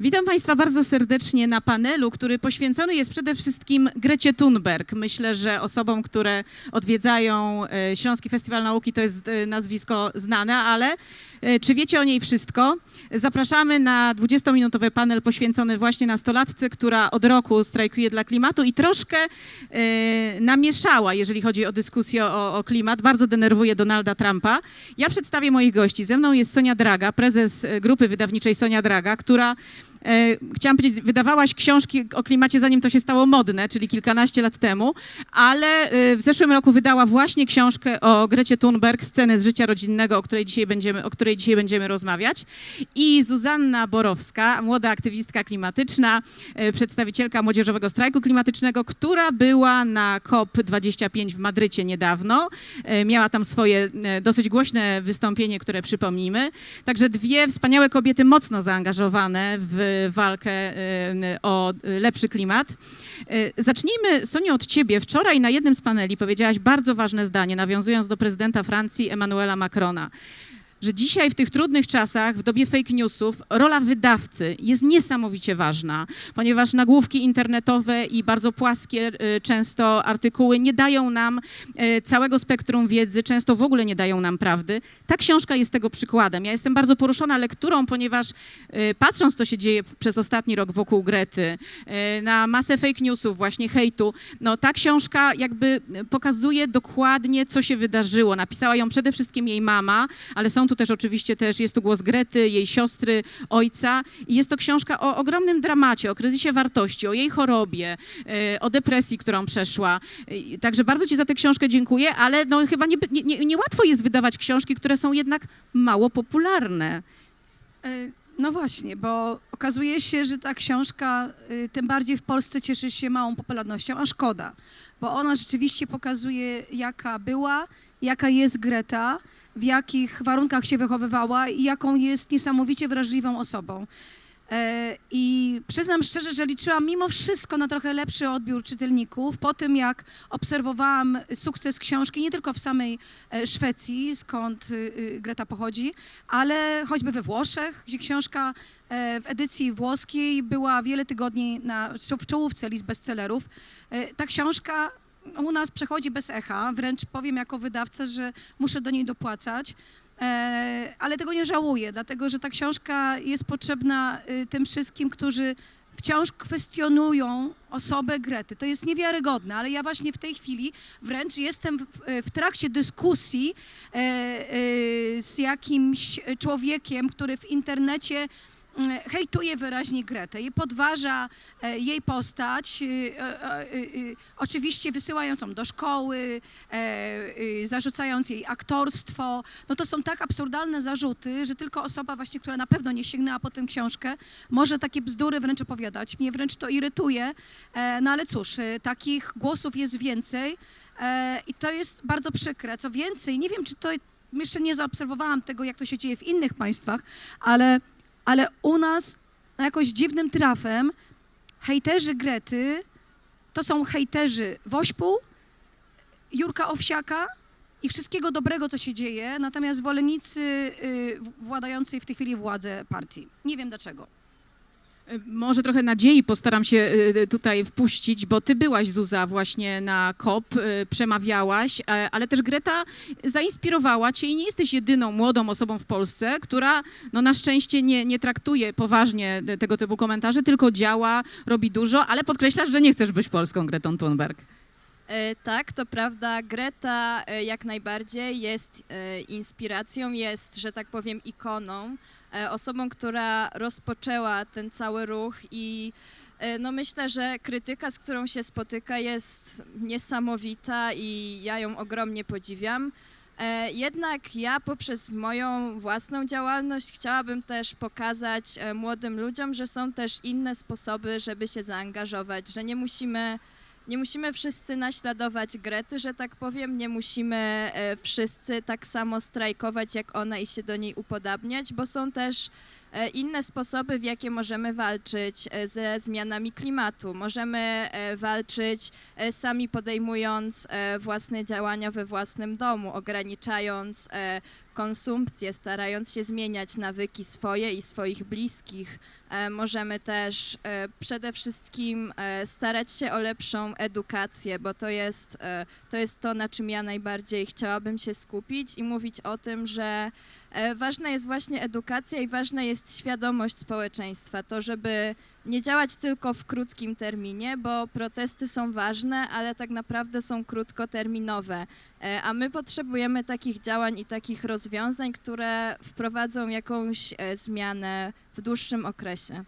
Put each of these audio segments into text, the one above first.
Witam Państwa bardzo serdecznie na panelu, który poświęcony jest przede wszystkim Grecie Thunberg. Myślę, że osobom, które odwiedzają e, Śląski Festiwal Nauki to jest e, nazwisko znane, ale e, czy wiecie o niej wszystko? Zapraszamy na 20-minutowy panel poświęcony właśnie nastolatce, która od roku strajkuje dla klimatu i troszkę namieszała, jeżeli chodzi o dyskusję o, o klimat. Bardzo denerwuje Donalda Trumpa. Ja przedstawię moich gości. Ze mną jest Sonia Draga, prezes grupy wydawniczej Sonia Draga, która chciałam powiedzieć, wydawałaś książki o klimacie, zanim to się stało modne, czyli kilkanaście lat temu, ale e, w zeszłym roku wydała właśnie książkę o Grecie Thunberg, Sceny z życia rodzinnego, o której dzisiaj będziemy, o której dzisiaj będziemy rozmawiać. I Zuzanna Borowska, młoda aktywistka klimatyczna, e, przedstawicielka Młodzieżowego Strajku Klimatycznego, która była na COP25 w Madrycie niedawno. E, Miała tam swoje e, dosyć głośne wystąpienie, które przypomnimy. Także dwie wspaniałe kobiety, mocno zaangażowane w walkę e, o lepszy klimat. Zacznijmy, Sonio, od ciebie. Wczoraj na jednym z paneli powiedziałaś bardzo ważne zdanie, nawiązując do prezydenta Francji Emmanuela Macrona że dzisiaj w tych trudnych czasach, w dobie fake newsów, rola wydawcy jest niesamowicie ważna, ponieważ nagłówki internetowe i bardzo płaskie e, często artykuły nie dają nam e, całego spektrum wiedzy, często w ogóle nie dają nam prawdy. Ta książka jest tego przykładem. Ja jestem bardzo poruszona lekturą, ponieważ e, patrząc, co się dzieje przez ostatni rok wokół Grety, na masę fake newsów, właśnie hejtu, no ta książka jakby pokazuje dokładnie, co się wydarzyło. Napisała ją przede wszystkim jej mama, ale są tu też oczywiście też, jest tu głos Grety, jej siostry, ojca i jest to książka o ogromnym dramacie, o kryzysie wartości, o jej chorobie, e, o depresji, którą przeszła. E, Także bardzo ci za tę książkę dziękuję, ale no chyba nie, nie, nie, niełatwo jest wydawać książki, które są jednak mało popularne. E, No właśnie, bo okazuje się, że ta książka y, tym bardziej w Polsce cieszy się małą popularnością, a szkoda, bo ona rzeczywiście pokazuje, jaka była, jaka jest Greta, w jakich warunkach się wychowywała i jaką jest niesamowicie wrażliwą osobą. E, I przyznam szczerze, że liczyłam mimo wszystko na trochę lepszy odbiór czytelników po tym, jak obserwowałam sukces książki nie tylko w samej e, Szwecji, skąd y, y, Greta pochodzi, ale choćby we Włoszech, gdzie książka e, w edycji włoskiej była wiele tygodni na, w czołówce list bestsellerów. Ta książka u nas przechodzi bez echa, wręcz powiem jako wydawca, że muszę do niej dopłacać. E, ale tego nie żałuję, dlatego że ta książka jest potrzebna y, tym wszystkim, którzy wciąż kwestionują osobę Grety. To jest niewiarygodne, ale ja właśnie w tej chwili wręcz jestem w, w trakcie dyskusji e, e, z jakimś człowiekiem, który w internecie hejtuje wyraźnie Gretę i podważa e, jej postać, e, e, e, e, oczywiście wysyłając ją do szkoły, e, e, zarzucając jej aktorstwo. No to są tak absurdalne zarzuty, że tylko osoba właśnie, która na pewno nie sięgnęła po tę książkę, może takie bzdury wręcz opowiadać. Mnie wręcz to irytuje, e, no ale cóż, e, takich głosów jest więcej e, i to jest bardzo przykre. Co więcej, nie wiem, czy to jeszcze nie zaobserwowałam tego, jak to się dzieje w innych państwach, ale, ale u nas no jakoś dziwnym trafem hejterzy Grety to są hejterzy Wośpu, Jurka Owsiaka i wszystkiego dobrego, co się dzieje, natomiast zwolennicy y, władającej w tej chwili władzę partii. Nie wiem dlaczego. Może trochę nadziei postaram się e, tutaj wpuścić, bo ty byłaś, Zuza, właśnie na COP, e, przemawiałaś, e, ale też Greta zainspirowała cię i nie jesteś jedyną młodą osobą w Polsce, która no, na szczęście nie, nie traktuje poważnie te- tego typu komentarzy, tylko działa, robi dużo, ale podkreślasz, że nie chcesz być polską Gretą Thunberg. E, Tak, to prawda. Greta e, jak najbardziej jest inspiracją, jest, że tak powiem, ikoną, osobą, która rozpoczęła ten cały ruch i e, no myślę, że krytyka, z którą się spotyka jest niesamowita i ja ją ogromnie podziwiam. E, Jednak ja poprzez moją własną działalność chciałabym też pokazać e, młodym ludziom, że są też inne sposoby, żeby się zaangażować, że nie musimy nie musimy wszyscy naśladować Grety, że tak powiem, nie musimy e, wszyscy tak samo strajkować jak ona i się do niej upodabniać, bo są też e, inne sposoby, w jakie możemy walczyć e, ze zmianami klimatu. Możemy walczyć sami podejmując własne działania we własnym domu, ograniczając konsumpcję, starając się zmieniać nawyki swoje i swoich bliskich. E, Możemy też e, przede wszystkim e, starać się o lepszą edukację, bo to jest, to jest to, na czym ja najbardziej chciałabym się skupić i mówić o tym, że ważna jest właśnie edukacja i ważna jest świadomość społeczeństwa. To, żeby nie działać tylko w krótkim terminie, bo protesty są ważne, ale tak naprawdę są krótkoterminowe. A my potrzebujemy takich działań i takich rozwiązań, które wprowadzą jakąś zmianę w dłuższym okresie.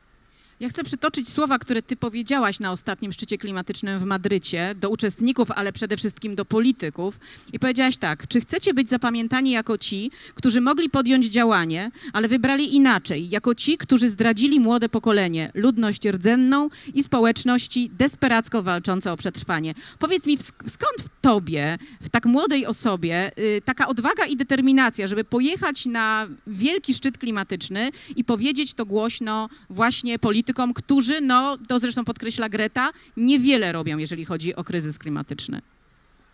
Ja chcę przytoczyć słowa, które ty powiedziałaś na ostatnim szczycie klimatycznym w Madrycie do uczestników, ale przede wszystkim do polityków. I powiedziałaś tak: czy chcecie być zapamiętani jako ci, którzy mogli podjąć działanie, ale wybrali inaczej, jako ci, którzy zdradzili młode pokolenie, ludność rdzenną i społeczności desperacko walczące o przetrwanie? Powiedz mi, skąd w tobie, w tak młodej osobie, y, taka odwaga i determinacja, żeby pojechać na wielki szczyt klimatyczny i powiedzieć to głośno właśnie politykom, którzy, no to zresztą podkreśla Greta, niewiele robią, jeżeli chodzi o kryzys klimatyczny.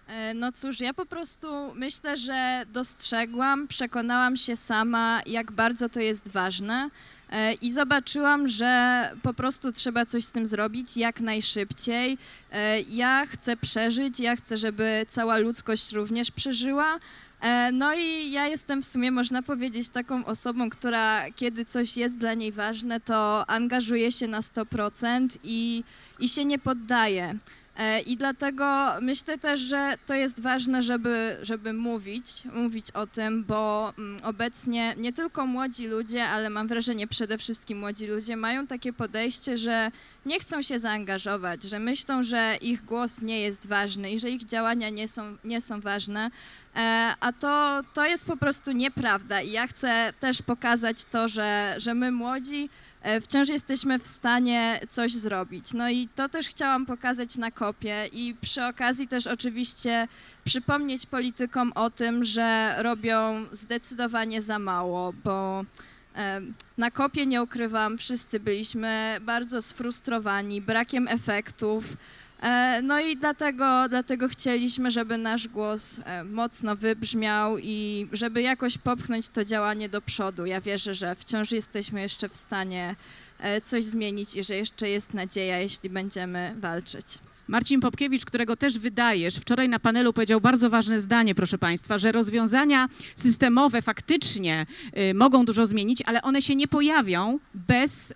E, No cóż, ja po prostu myślę, że dostrzegłam, przekonałam się sama, jak bardzo to jest ważne. e, I zobaczyłam, że po prostu trzeba coś z tym zrobić jak najszybciej. E, Ja chcę przeżyć, ja chcę, żeby cała ludzkość również przeżyła. E, No i ja jestem w sumie, można powiedzieć, taką osobą, która kiedy coś jest dla niej ważne, to angażuje się na 100% i, i się nie poddaje. E, I dlatego myślę też, że to jest ważne, żeby, żeby mówić, mówić o tym, bo mm, obecnie nie tylko młodzi ludzie, ale mam wrażenie przede wszystkim młodzi ludzie mają takie podejście, że nie chcą się zaangażować, że myślą, że ich głos nie jest ważny i że ich działania nie są, nie są ważne. E, A to, to jest po prostu nieprawda i ja chcę też pokazać to, że, że my młodzi wciąż jesteśmy w stanie coś zrobić. No i to też chciałam pokazać na kopie i przy okazji też oczywiście przypomnieć politykom o tym, że robią zdecydowanie za mało, bo e, na kopie nie ukrywam, wszyscy byliśmy bardzo sfrustrowani brakiem efektów. E, No i dlatego, dlatego chcieliśmy, żeby nasz głos e, mocno wybrzmiał i żeby jakoś popchnąć to działanie do przodu. Ja wierzę, że wciąż jesteśmy jeszcze w stanie e, coś zmienić i że jeszcze jest nadzieja, jeśli będziemy walczyć. Marcin Popkiewicz, którego też wydajesz, wczoraj na panelu powiedział bardzo ważne zdanie, proszę Państwa, że rozwiązania systemowe faktycznie y, mogą dużo zmienić, ale one się nie pojawią bez y,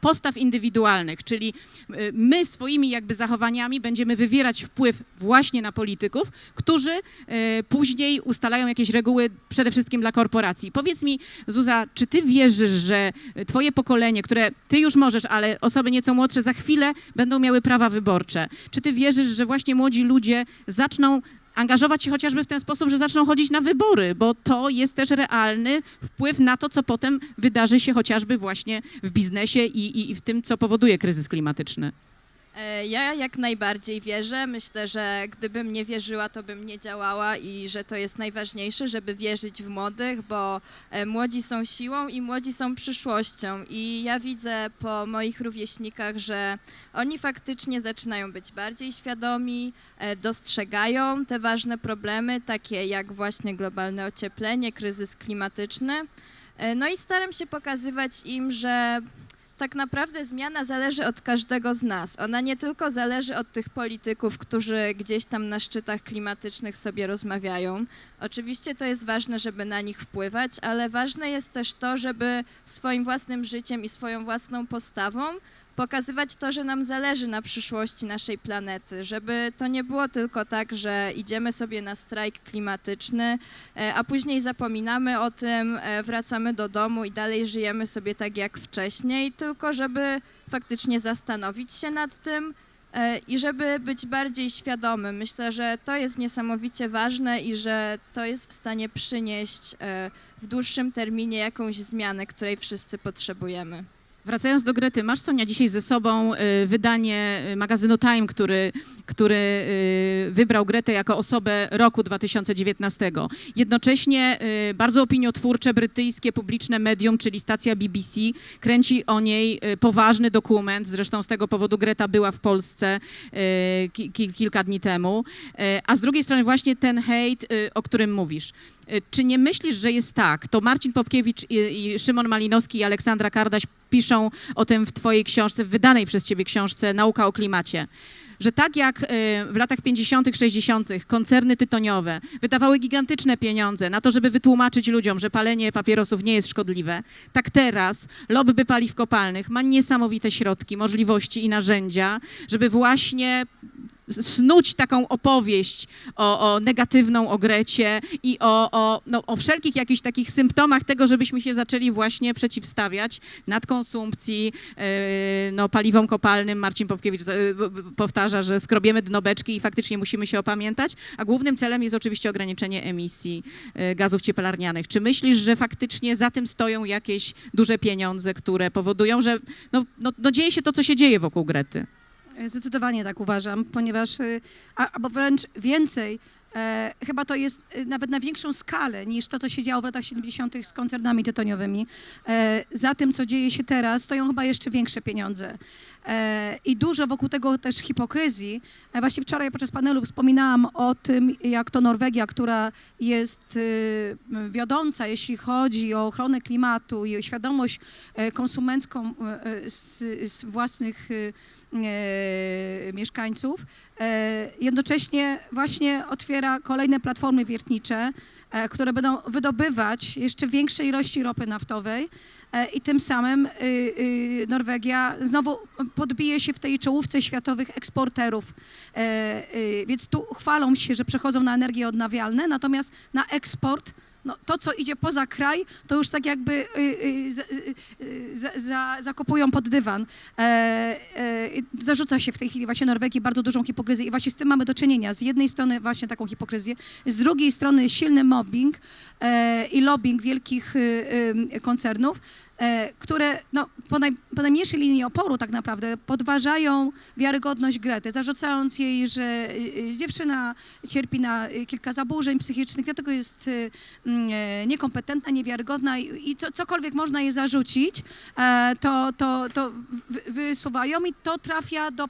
postaw indywidualnych, czyli y, my swoimi jakby zachowaniami będziemy wywierać wpływ właśnie na polityków, którzy y, później ustalają jakieś reguły przede wszystkim dla korporacji. Powiedz mi, Zuza, czy ty wierzysz, że twoje pokolenie, które ty już możesz, ale osoby nieco młodsze za chwilę będą miały prawa wyborcze, czy ty wierzysz, że właśnie młodzi ludzie zaczną angażować się chociażby w ten sposób, że zaczną chodzić na wybory, bo to jest też realny wpływ na to, co potem wydarzy się chociażby właśnie w biznesie i, i, i w tym, co powoduje kryzys klimatyczny. E, Ja jak najbardziej wierzę. Myślę, że gdybym nie wierzyła, to bym nie działała i że to jest najważniejsze, żeby wierzyć w młodych, bo e, młodzi są siłą i młodzi są przyszłością. I ja widzę po moich rówieśnikach, że oni faktycznie zaczynają być bardziej świadomi, e, dostrzegają te ważne problemy, takie jak właśnie globalne ocieplenie, kryzys klimatyczny. No i staram się pokazywać im, że tak naprawdę zmiana zależy od każdego z nas. Ona nie tylko zależy od tych polityków, którzy gdzieś tam na szczytach klimatycznych sobie rozmawiają. Oczywiście to jest ważne, żeby na nich wpływać, ale ważne jest też to, żeby swoim własnym życiem i swoją własną postawą pokazywać to, że nam zależy na przyszłości naszej planety, żeby to nie było tylko tak, że idziemy sobie na strajk klimatyczny, e, a później zapominamy o tym, e, wracamy do domu i dalej żyjemy sobie tak jak wcześniej, tylko żeby faktycznie zastanowić się nad tym e, i żeby być bardziej świadomym. Myślę, że to jest niesamowicie ważne i że to jest w stanie przynieść w dłuższym terminie jakąś zmianę, której wszyscy potrzebujemy. Wracając do Grety, masz Sonia dzisiaj ze sobą y, wydanie y, magazynu Time, który, który y, wybrał Gretę jako osobę roku 2019. Jednocześnie bardzo opiniotwórcze brytyjskie publiczne medium, czyli stacja BBC, kręci o niej poważny dokument. Zresztą z tego powodu Greta była w Polsce ki, ki, kilka dni temu. A z drugiej strony właśnie ten hejt, o którym mówisz. Czy nie myślisz, że jest tak? To Marcin Popkiewicz i Szymon Malinowski i Aleksandra Kardaś piszą o tym w twojej książce, w wydanej przez ciebie książce Nauka o klimacie. Że tak jak y, w latach 50., 60. koncerny tytoniowe wydawały gigantyczne pieniądze na to, żeby wytłumaczyć ludziom, że palenie papierosów nie jest szkodliwe, tak teraz lobby paliw kopalnych ma niesamowite środki, możliwości i narzędzia, żeby właśnie snuć taką opowieść o, o negatywną o Grecie i o, o, no, o wszelkich jakichś takich symptomach tego, żebyśmy się zaczęli właśnie przeciwstawiać nadkonsumpcji, yy, no, paliwom kopalnym. Marcin Popkiewicz b- powtarza, że skrobiemy dno beczki i faktycznie musimy się opamiętać, a głównym celem jest oczywiście ograniczenie emisji yy, gazów cieplarnianych. Czy myślisz, że faktycznie za tym stoją jakieś duże pieniądze, które powodują, że no, no, no dzieje się to, co się dzieje wokół Grety? Zdecydowanie tak uważam, ponieważ, y, albo wręcz więcej, e, chyba to jest y, nawet na większą skalę niż to, co się działo w latach 70. z koncernami tytoniowymi. E, za tym, co dzieje się teraz, stoją chyba jeszcze większe pieniądze. E, I dużo wokół tego też hipokryzji. E, właśnie wczoraj podczas panelu wspominałam o tym, jak to Norwegia, która jest y, wiodąca, jeśli chodzi o ochronę klimatu i o świadomość e, konsumencką e, e, z, z własnych e, mieszkańców. E, jednocześnie właśnie otwiera kolejne platformy wiertnicze, e, które będą wydobywać jeszcze większe ilości ropy naftowej e, i tym samym Norwegia znowu podbije się w tej czołówce światowych eksporterów. E, Więc tu chwalą się, że przechodzą na energie odnawialne, natomiast na eksport no, to, co idzie poza kraj, to już tak jakby y, y, za, y, za, za, zakopują pod dywan. E, e, zarzuca się w tej chwili właśnie Norwegii bardzo dużą hipokryzję i właśnie z tym mamy do czynienia. Z jednej strony właśnie taką hipokryzję, z drugiej strony silny mobbing e, i lobbying wielkich y, y, koncernów, które no, po, naj, po najmniejszej linii oporu tak naprawdę podważają wiarygodność Grety, zarzucając jej, że y, y, dziewczyna cierpi na kilka zaburzeń psychicznych, dlatego jest mm, e, niekompetentna, niewiarygodna i, co, cokolwiek można jej zarzucić, e, to, to, to wy- wysuwają i to trafia do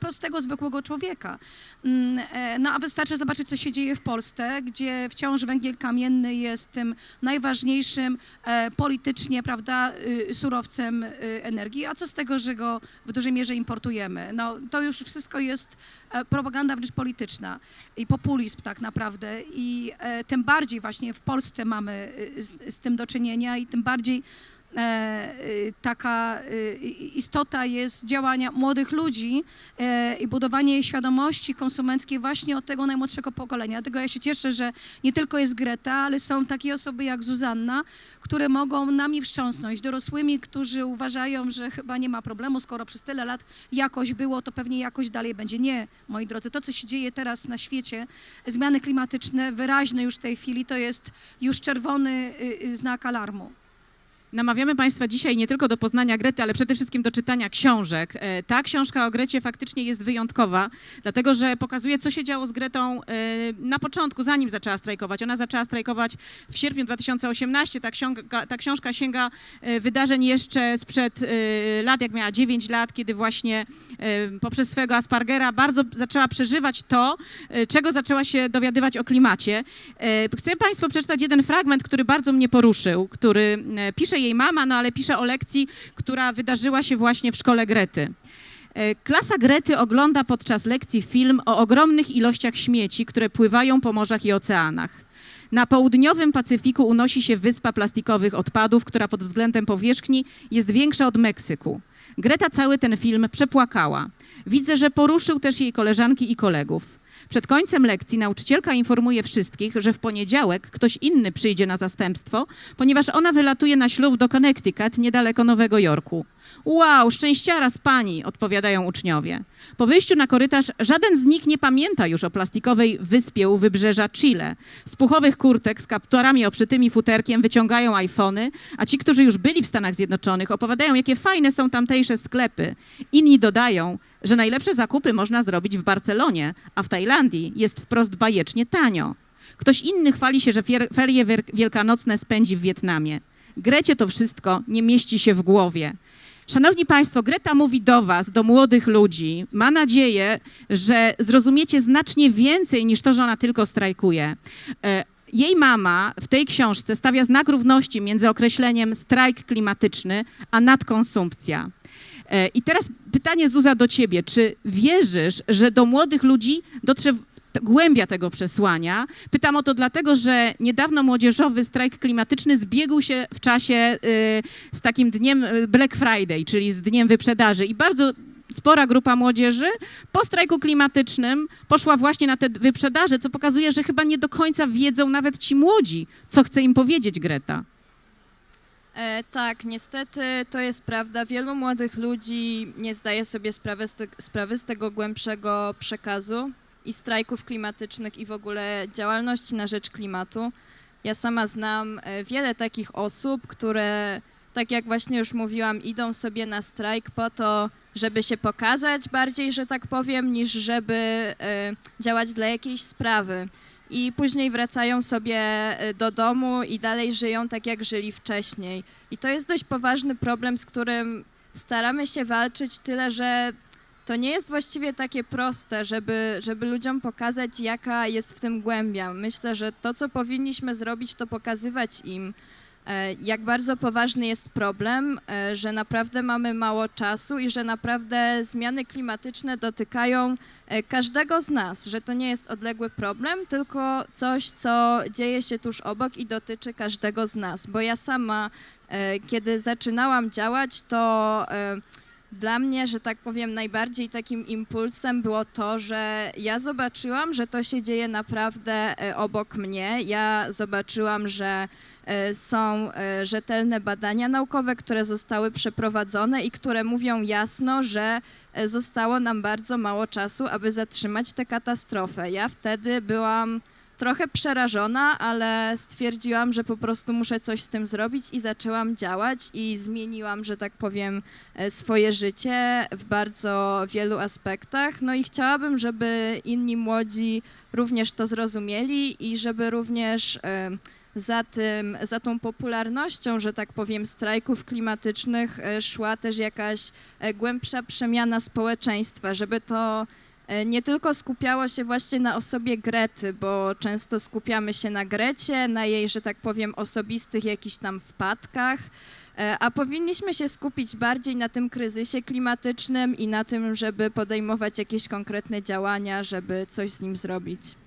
prostego, zwykłego człowieka. Mm, e, No a wystarczy zobaczyć, co się dzieje w Polsce, gdzie wciąż węgiel kamienny jest tym najważniejszym e, politycznie, prawda, y, surowcem y, energii. A co z tego, że go w dużej mierze importujemy? No to już wszystko jest e, propaganda wręcz polityczna i populizm tak naprawdę. I tym bardziej właśnie w Polsce mamy y, z, z tym do czynienia i tym bardziej taka y, i- istota jest działania młodych ludzi e, i budowanie świadomości konsumenckiej właśnie od tego najmłodszego pokolenia. Dlatego ja się cieszę, że nie tylko jest Greta, ale są takie osoby jak Zuzanna, które mogą nami wstrząsnąć, dorosłymi, którzy uważają, że chyba nie ma problemu, skoro przez tyle lat jakoś było, to pewnie jakoś dalej będzie. Nie, moi drodzy, to co się dzieje teraz na świecie, zmiany klimatyczne, wyraźne już w tej chwili, to jest już czerwony y, y, znak alarmu. Namawiamy Państwa dzisiaj nie tylko do poznania Grety, ale przede wszystkim do czytania książek. E, Ta książka o Grecie faktycznie jest wyjątkowa, dlatego że pokazuje, co się działo z Gretą e, na początku, zanim zaczęła strajkować. Ona zaczęła strajkować w sierpniu 2018. Ta książka, ta książka sięga e, wydarzeń jeszcze sprzed lat, jak miała 9 lat, kiedy właśnie poprzez swojego Aspergera bardzo zaczęła przeżywać to, czego zaczęła się dowiadywać o klimacie. Chcę Państwu przeczytać jeden fragment, który bardzo mnie poruszył, który pisze jej mama, no ale pisze o lekcji, która wydarzyła się właśnie w szkole Grety. E, Klasa Grety ogląda podczas lekcji film o ogromnych ilościach śmieci, które pływają po morzach i oceanach. Na południowym Pacyfiku unosi się wyspa plastikowych odpadów, która pod względem powierzchni jest większa od Meksyku. Greta cały ten film przepłakała. Widzę, że poruszył też jej koleżanki i kolegów. Przed końcem lekcji nauczycielka informuje wszystkich, że w poniedziałek ktoś inny przyjdzie na zastępstwo, ponieważ ona wylatuje na ślub do Connecticut, niedaleko Nowego Jorku. Wow, szczęściara z pani, odpowiadają uczniowie. Po wyjściu na korytarz żaden z nich nie pamięta już o plastikowej wyspie u wybrzeża Chile. Z puchowych kurtek z kapturami obszytymi futerkiem wyciągają iPhony, a ci, którzy już byli w Stanach Zjednoczonych, opowiadają, jakie fajne są tamtejsze sklepy. Inni dodają, że najlepsze zakupy można zrobić w Barcelonie, a w Tajlandii jest wprost bajecznie tanio. Ktoś inny chwali się, że ferie wielkanocne spędzi w Wietnamie. Grecie to wszystko nie mieści się w głowie. Szanowni Państwo, Greta mówi do Was, do młodych ludzi. Ma nadzieję, że zrozumiecie znacznie więcej niż to, że ona tylko strajkuje. E, Jej mama w tej książce stawia znak równości między określeniem strajk klimatyczny a nadkonsumpcja. E, I teraz pytanie, Zuza, do Ciebie. Czy wierzysz, że do młodych ludzi dotrze głębia tego przesłania? Pytam o to dlatego, że niedawno młodzieżowy strajk klimatyczny zbiegł się w czasie y, z takim dniem y, Black Friday, czyli z dniem wyprzedaży i bardzo spora grupa młodzieży po strajku klimatycznym poszła właśnie na te wyprzedaże, co pokazuje, że chyba nie do końca wiedzą nawet ci młodzi, co chce im powiedzieć Greta. E, tak, niestety to jest prawda. Wielu młodych ludzi nie zdaje sobie sprawy z, te, sprawy z tego głębszego przekazu i strajków klimatycznych i w ogóle działalności na rzecz klimatu. Ja sama znam e, wiele takich osób, które, tak jak właśnie już mówiłam, idą sobie na strajk po to, żeby się pokazać bardziej, że tak powiem, niż żeby e, działać dla jakiejś sprawy i później wracają sobie e, do domu i dalej żyją tak, jak żyli wcześniej. I to jest dość poważny problem, z którym staramy się walczyć, tyle że to nie jest właściwie takie proste, żeby, żeby ludziom pokazać, jaka jest w tym głębia. Myślę, że to, co powinniśmy zrobić, to pokazywać im, e, jak bardzo poważny jest problem, e, że naprawdę mamy mało czasu i że naprawdę zmiany klimatyczne dotykają e, każdego z nas, że to nie jest odległy problem, tylko coś, co dzieje się tuż obok i dotyczy każdego z nas. Bo ja sama, kiedy zaczynałam działać, to dla mnie, że tak powiem, najbardziej takim impulsem było to, że ja zobaczyłam, że to się dzieje naprawdę e, obok mnie. Ja zobaczyłam, że e, są e, rzetelne badania naukowe, które zostały przeprowadzone i które mówią jasno, że zostało nam bardzo mało czasu, aby zatrzymać tę katastrofę. Ja wtedy byłam trochę przerażona, ale stwierdziłam, że po prostu muszę coś z tym zrobić i zaczęłam działać i zmieniłam, że tak powiem, e, swoje życie w bardzo wielu aspektach. No i chciałabym, żeby inni młodzi również to zrozumieli i żeby również e, za tym, za tą popularnością, że tak powiem, strajków klimatycznych e, szła też jakaś głębsza przemiana społeczeństwa, żeby to nie tylko skupiało się właśnie na osobie Grety, bo często skupiamy się na Grecie, na jej, że tak powiem, osobistych jakichś tam wpadkach, e, a powinniśmy się skupić bardziej na tym kryzysie klimatycznym i na tym, żeby podejmować jakieś konkretne działania, żeby coś z nim zrobić.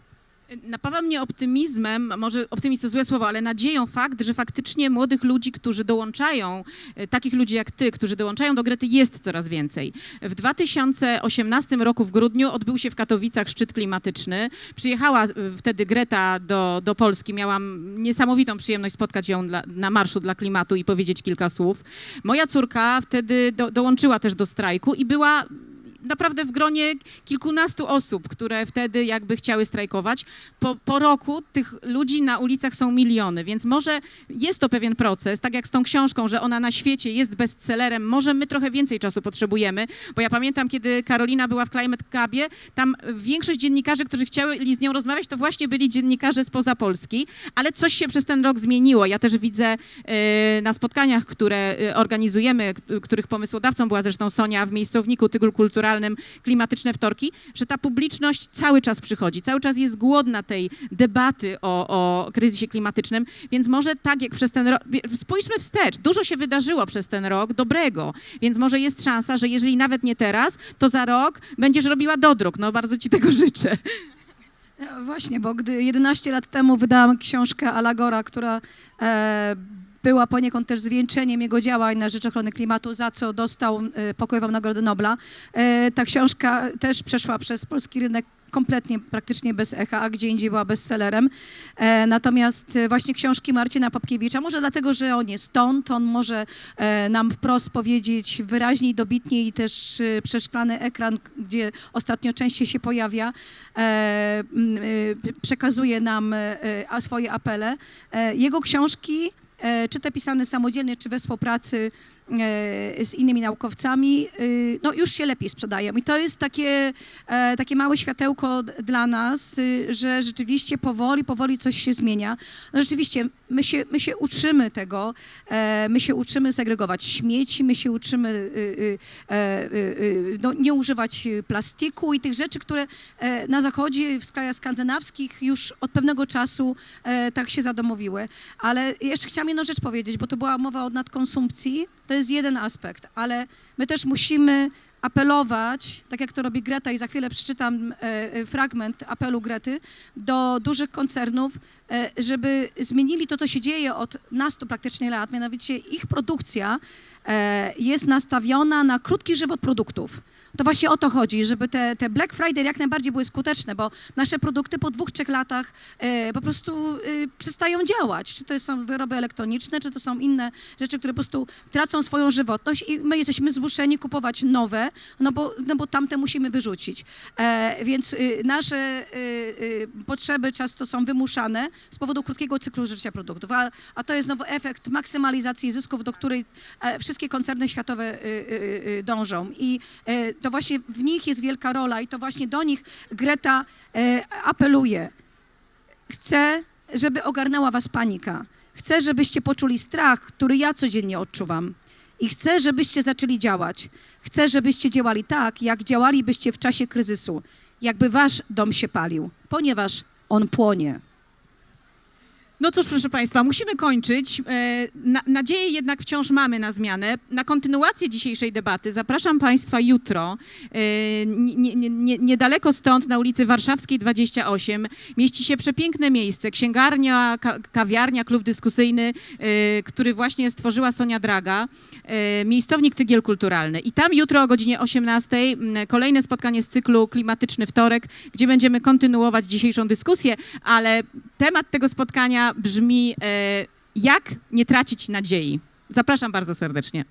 Napawa mnie optymizmem, może optymizm to złe słowo, ale nadzieją fakt, że faktycznie młodych ludzi, którzy dołączają, e, takich ludzi jak ty, którzy dołączają do Grety jest coraz więcej. W 2018 roku w grudniu odbył się w Katowicach szczyt klimatyczny. Przyjechała e, wtedy Greta do, do Polski. Miałam niesamowitą przyjemność spotkać ją dla, na Marszu dla Klimatu i powiedzieć kilka słów. Moja córka wtedy do, dołączyła też do strajku i była naprawdę w gronie kilkunastu osób, które wtedy jakby chciały strajkować. Po, po roku tych ludzi na ulicach są miliony, więc może jest to pewien proces, tak jak z tą książką, że ona na świecie jest bestsellerem, może my trochę więcej czasu potrzebujemy, bo ja pamiętam, kiedy Karolina była w Climate Cubie, tam większość dziennikarzy, którzy chcieli z nią rozmawiać, to właśnie byli dziennikarze spoza Polski, ale coś się przez ten rok zmieniło. Ja też widzę e, na spotkaniach, które e, organizujemy, których pomysłodawcą była zresztą Sonia w miejscowniku Tygul Kulturalnym Klimatyczne Wtorki, że ta publiczność cały czas przychodzi, cały czas jest głodna tej debaty o, o kryzysie klimatycznym, więc może tak jak przez ten rok, spójrzmy wstecz, dużo się wydarzyło przez ten rok dobrego, więc może jest szansa, że jeżeli nawet nie teraz, to za rok będziesz robiła dodruk. No bardzo ci tego życzę. No Właśnie, bo gdy 11 lat temu wydałam książkę Alagora, która e, była poniekąd też zwieńczeniem jego działań na rzecz ochrony klimatu, za co dostał e, pokojową Nagrodę Nobla. E, ta książka też przeszła przez polski rynek kompletnie, praktycznie bez echa, a gdzie indziej była bestsellerem. E, natomiast właśnie książki Marcina Papkiewicza, może dlatego, że on jest stąd, on może nam wprost powiedzieć wyraźniej, dobitniej i też e, przez szklany ekran, gdzie ostatnio częściej się pojawia, przekazuje nam swoje apele. Jego książki, czy te pisane samodzielnie, czy we współpracy e, z innymi naukowcami, y, no już się lepiej sprzedają. I to jest takie, e, takie małe światełko dla nas, y, że rzeczywiście powoli, powoli coś się zmienia. No rzeczywiście, my się, my się uczymy tego, e, my się uczymy segregować śmieci, my się uczymy y, y, e, no, nie używać plastiku i tych rzeczy, które e, na zachodzie, w krajach skandynawskich już od pewnego czasu e, tak się zadomowiły. Ale jeszcze chciałam jedną rzecz powiedzieć, bo to była mowa o nadkonsumpcji. To jest jeden aspekt, ale my też musimy apelować, tak jak to robi Greta i za chwilę przeczytam e, e, fragment apelu Grety, do dużych koncernów, e, żeby zmienili to, co się dzieje od nastu praktycznie lat, mianowicie ich produkcja jest nastawiona na krótki żywot produktów. To właśnie o to chodzi, żeby te, te Black Friday jak najbardziej były skuteczne, bo nasze produkty po dwóch, trzech latach e, po prostu e, przestają działać. Czy to są wyroby elektroniczne, czy to są inne rzeczy, które po prostu tracą swoją żywotność i my jesteśmy zmuszeni kupować nowe, no bo, no bo tamte musimy wyrzucić. E, więc y, nasze y, y, potrzeby często są wymuszane z powodu krótkiego cyklu życia produktów, a, a to jest znowu efekt maksymalizacji zysków, do której e, wszystkie koncerny światowe y, y, y, dążą. I e, to właśnie w nich jest wielka rola i to właśnie do nich Greta e, apeluje. Chcę, żeby ogarnęła was panika. Chcę, żebyście poczuli strach, który ja codziennie odczuwam. I chcę, żebyście zaczęli działać. Chcę, żebyście działali tak, jak działalibyście w czasie kryzysu, jakby wasz dom się palił, ponieważ on płonie. No cóż, proszę Państwa, musimy kończyć. E, Na, nadzieję jednak wciąż mamy na zmianę. Na kontynuację dzisiejszej debaty zapraszam Państwa jutro. nie- nie- nie- Niedaleko stąd, na ulicy Warszawskiej 28, mieści się przepiękne miejsce. Księgarnia, ka- kawiarnia, klub dyskusyjny, e, który właśnie stworzyła Sonia Draga. e, Miejscownik Tygiel Kulturalny. I tam jutro o godzinie 18 m, kolejne spotkanie z cyklu Klimatyczny Wtorek, gdzie będziemy kontynuować dzisiejszą dyskusję, ale temat tego spotkania brzmi e, jak nie tracić nadziei. Zapraszam bardzo serdecznie.